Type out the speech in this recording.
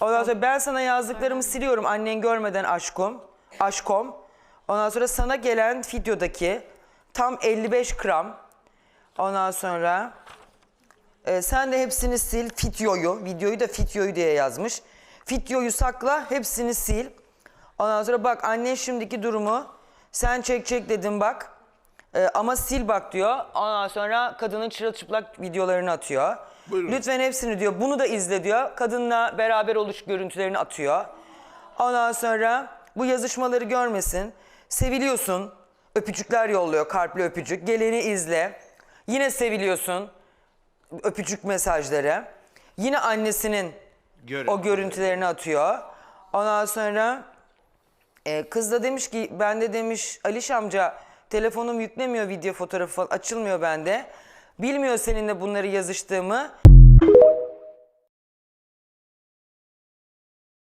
Ondan sonra ben sana yazdıklarımı siliyorum annen görmeden aşkım. Aşkom. Ondan sonra sana gelen videodaki tam 55 gram. Ondan sonra e, sen de hepsini sil. Fityoyu, videoyu da fityoyu diye yazmış. Fityoyu sakla, hepsini sil. Ondan sonra bak annen şimdiki durumu sen çek çek dedim bak. E, ama sil bak diyor. Ondan sonra kadının çırılçıplak videolarını atıyor. Buyurun. Lütfen hepsini diyor. Bunu da izle diyor. Kadınla beraber oluş görüntülerini atıyor. Ondan sonra bu yazışmaları görmesin. Seviliyorsun. Öpücükler yolluyor. Kalpli öpücük. Geleni izle. Yine seviliyorsun. Öpücük mesajları. Yine annesinin Görüntü. o görüntülerini atıyor. Ondan sonra e, kız da demiş ki ben de demiş Aliş amca telefonum yüklemiyor video fotoğrafı falan açılmıyor bende. Bilmiyor seninle bunları yazıştığımı.